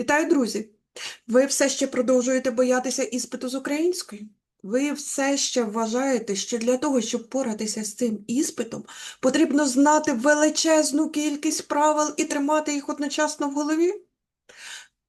Вітаю, друзі! Ви все ще продовжуєте боятися іспиту з української? Ви все ще вважаєте, що для того, щоб поратися з цим іспитом, потрібно знати величезну кількість правил і тримати їх одночасно в голові?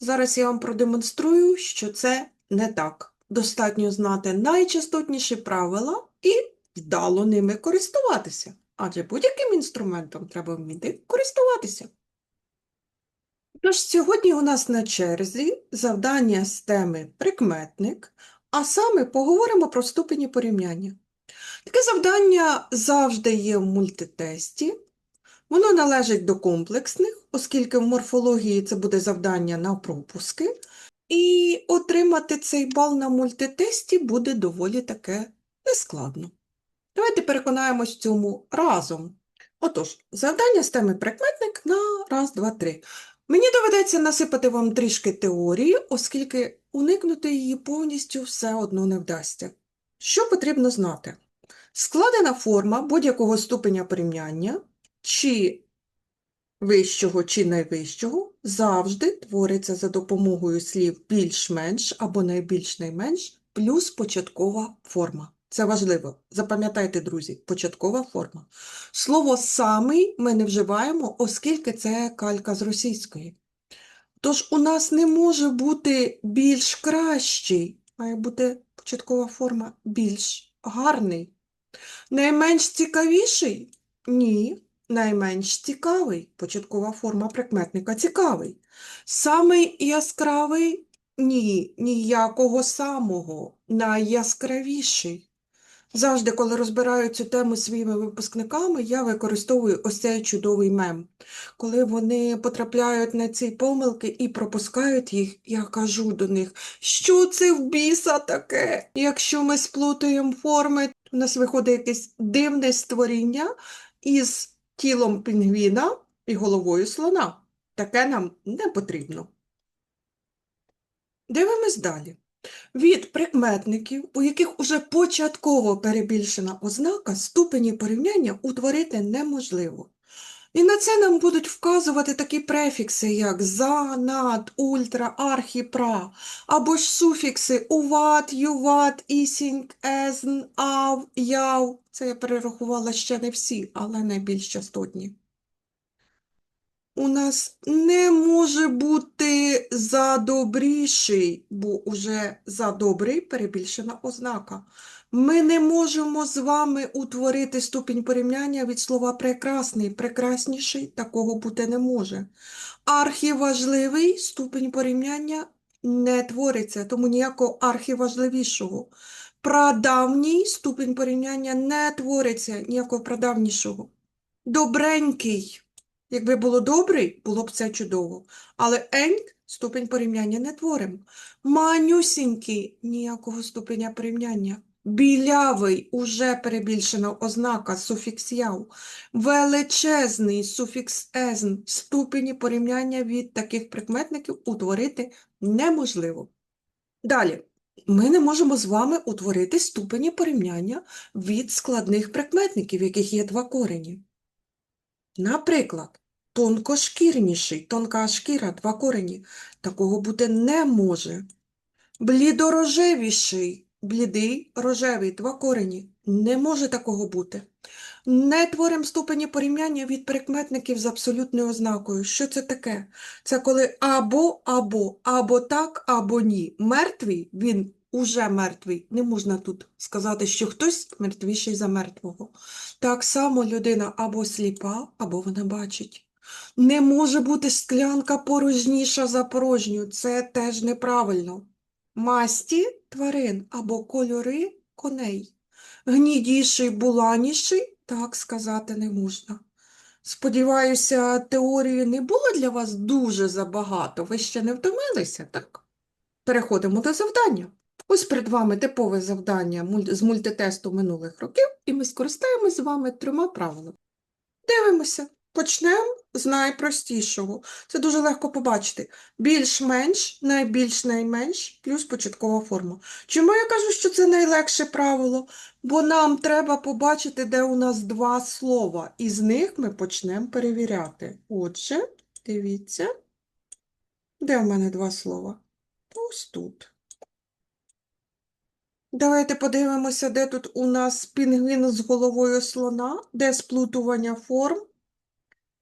Зараз я вам продемонструю, що це не так. Достатньо знати найчастотніші правила і вдало ними користуватися. Адже будь-яким інструментом треба вміти користуватися. Тож сьогодні у нас на черзі завдання з теми прикметник, а саме поговоримо про ступені порівняння. Таке завдання завжди є в мультитесті. Воно належить до комплексних, оскільки в морфології це буде завдання на пропуски. І отримати цей бал на мультитесті буде доволі таке нескладно. Давайте переконаємось в цьому разом. Отож, завдання з теми прикметник на раз, два, три. Мені доведеться насипати вам трішки теорії, оскільки уникнути її повністю все одно не вдасться. Що потрібно знати? Складена форма будь-якого ступеня порівняння, чи вищого, чи найвищого, завжди твориться за допомогою слів більш-менш або найбільш-найменш плюс початкова форма. Це важливо. Запам'ятайте, друзі, початкова форма. Слово самий ми не вживаємо, оскільки це калька з російської. Тож у нас не може бути більш кращий, має бути початкова форма більш гарний. Найменш цікавіший? Ні. Найменш цікавий. Початкова форма прикметника цікавий. Самий яскравий? Ні, ніякого самого. Найяскравіший. Завжди, коли розбираю цю тему своїми випускниками, я використовую ось цей чудовий мем. Коли вони потрапляють на ці помилки і пропускають їх, я кажу до них, що це в біса таке? Якщо ми сплутаємо форми, у нас виходить якесь дивне створіння із тілом пінгвіна і головою слона. Таке нам не потрібно. Дивимось далі. Від прикметників, у яких уже початково перебільшена ознака, ступені порівняння утворити неможливо. І на це нам будуть вказувати такі префікси, як за, над, ультра, архі, пра, або ж суфікси уват, юват, ісінь, езн, ав, яв. Це я перерахувала ще не всі, але найбільш частотні. У нас не може бути за добріший, бо уже за добрий перебільшена ознака. Ми не можемо з вами утворити ступінь порівняння від слова прекрасний. Прекрасніший такого бути не може. Архіважливий ступінь порівняння не твориться, тому ніякого архіважливішого. Прадавній ступінь порівняння не твориться, ніякого прадавнішого. Добренький. Якби було добрий, було б це чудово. Але еньк ступень порівняння не творимо. Манюсінький ніякого ступеня порівняння. Білявий уже перебільшена ознака суфікс яв. Величезний суфікс езн. Ступені порівняння від таких прикметників утворити неможливо. Далі. Ми не можемо з вами утворити ступені порівняння від складних прикметників, яких є два корені. Наприклад, тонкошкірніший, тонка шкіра, два корені. Такого бути не може. Блідорожевіший, блідий, рожевий, два корені. Не може такого бути. Не творимо ступені порівняння від прикметників з абсолютною ознакою. Що це таке? Це коли або, або, або так, або ні. Мертвий, він уже мертвий. Не можна тут сказати, що хтось мертвіший за мертвого. Так само людина або сліпа, або вона бачить. Не може бути склянка порожніша за порожню. Це теж неправильно. Масті тварин або кольори коней. Гнідіший, буланіший так сказати не можна. Сподіваюся, теорії не було для вас дуже забагато. Ви ще не втомилися, так? Переходимо до завдання. Ось перед вами типове завдання з мультитесту минулих років, і ми скористаємось з вами трьома правилами. Дивимося. Почнемо з найпростішого. Це дуже легко побачити. Більш-менш, найбільш-найменш, плюс початкова форма. Чому я кажу, що це найлегше правило? Бо нам треба побачити, де у нас два слова, і з них ми почнемо перевіряти. Отже, дивіться. Де в мене два слова? Ось тут. Давайте подивимося, де тут у нас пінгвін з головою слона, де сплутування форм.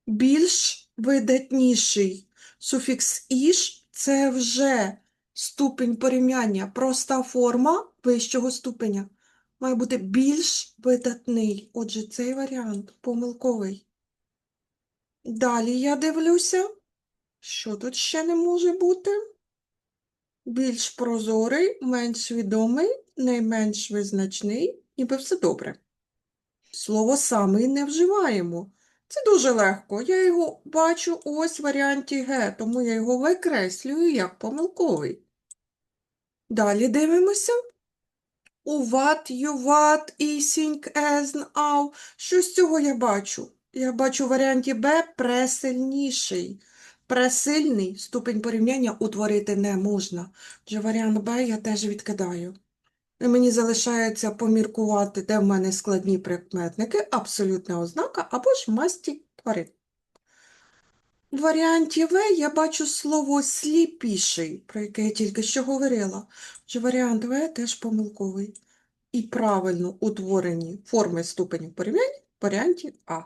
Більш видатніший. Суфікс іш це вже ступінь порівняння. Проста форма вищого ступеня. Має бути більш видатний. Отже, цей варіант помилковий. Далі я дивлюся, що тут ще не може бути. Більш прозорий, менш відомий, найменш визначний, ніби все добре. Слово самий не вживаємо. Це дуже легко. Я його бачу ось в варіанті Г, тому я його викреслюю як помилковий. Далі дивимося. У what, you what, і think as, now. Що з цього я бачу? Я бачу в варіанті Б пресильніший. Пресильний ступень порівняння утворити не можна. Отже, варіант Б я теж відкидаю. Мені залишається поміркувати, де в мене складні прикметники, абсолютна ознака або ж масті тварин. В варіанті В я бачу слово сліпіший, про яке я тільки що говорила. Отже, варіант В теж помилковий. І правильно утворені форми ступенів порівняння в варіанті А.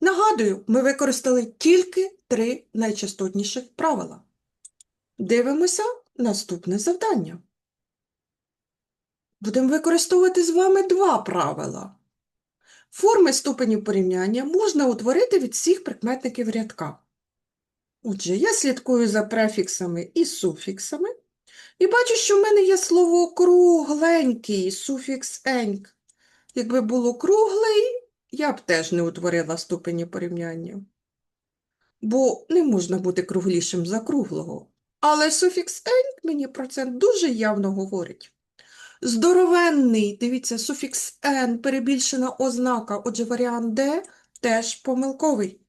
Нагадую, ми використали тільки три найчастотніших правила. Дивимося наступне завдання. Будемо використовувати з вами два правила. Форми ступенів порівняння можна утворити від всіх прикметників рядка. Отже, я слідкую за префіксами і суфіксами і бачу, що в мене є слово кругленький, суфікс еньк. Якби було круглий, я б теж не утворила ступені порівняння. Бо не можна бути круглішим за круглого. Але суфікс еньк мені про це дуже явно говорить. Здоровенний, дивіться, суфікс «н», перебільшена ознака, отже, варіант «д» теж помилковий.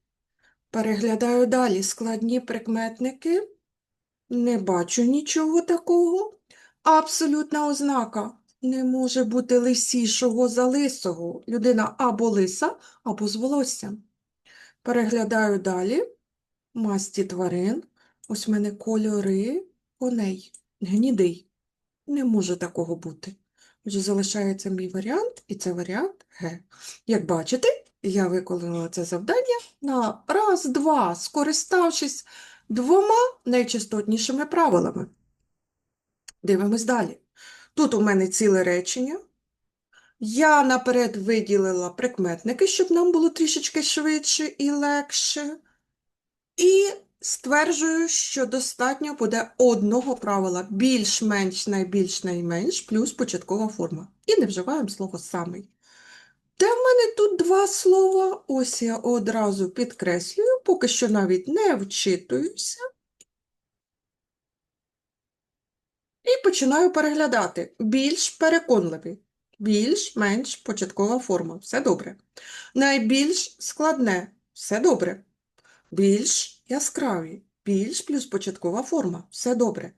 Переглядаю далі складні прикметники. Не бачу нічого такого. Абсолютна ознака. Не може бути лисішого за лисого. Людина або лиса, або з волоссям. Переглядаю далі. Масті тварин. Ось в мене кольори коней. Гнідий. Не може такого бути. Отже, залишається мій варіант, і це варіант Г. Як бачите, я виконала це завдання на раз-два, скориставшись двома найчастотнішими правилами. Дивимось далі. Тут у мене ціле речення. Я наперед виділила прикметники, щоб нам було трішечки швидше і легше. І стверджую, що достатньо буде одного правила більш-менш, найбільш, найменш, плюс початкова форма. І не вживаємо слово самий. Де в мене тут два слова? Ось я одразу підкреслюю, поки що навіть не вчитуюся. І починаю переглядати. Більш переконливий. Більш-менш початкова форма. Все добре. Найбільш складне. Все добре. Більш яскраві. Більш плюс початкова форма. Все добре.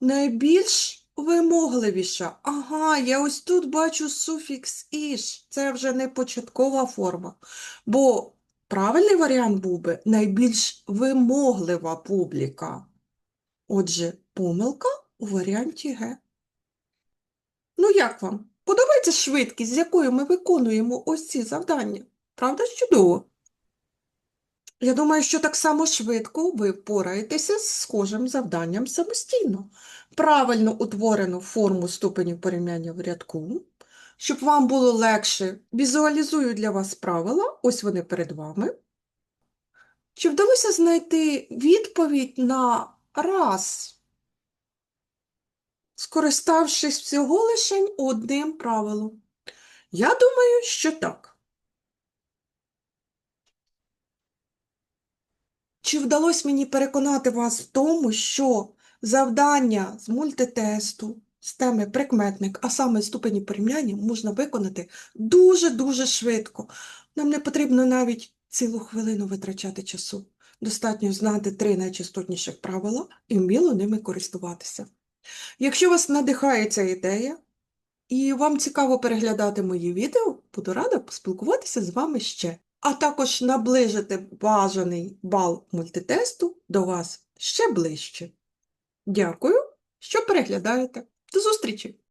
Найбільш вимогливіша. Ага, я ось тут бачу суфікс іш. Це вже не початкова форма. Бо правильний варіант був би найбільш вимоглива публіка. Отже, помилка у варіанті Г. Ну, як вам? Подобається швидкість, з якою ми виконуємо ось ці завдання? Правда чудово? Я думаю, що так само швидко ви впораєтеся з схожим завданням самостійно. Правильно утворену форму ступенів порівняння в рядку. Щоб вам було легше, візуалізую для вас правила, ось вони перед вами. Чи вдалося знайти відповідь на раз, скориставшись всього лише одним правилом? Я думаю, що так. Чи вдалося мені переконати вас в тому, що завдання з мультитесту, з теми прикметник, а саме ступені порівняння, можна виконати дуже-дуже швидко. Нам не потрібно навіть цілу хвилину витрачати часу. Достатньо знати три найчастотніших правила і вміло ними користуватися. Якщо вас надихає ця ідея, і вам цікаво переглядати мої відео, буду рада поспілкуватися з вами ще. А також наближити бажаний бал мультитесту до вас ще ближче. Дякую, що переглядаєте. До зустрічі!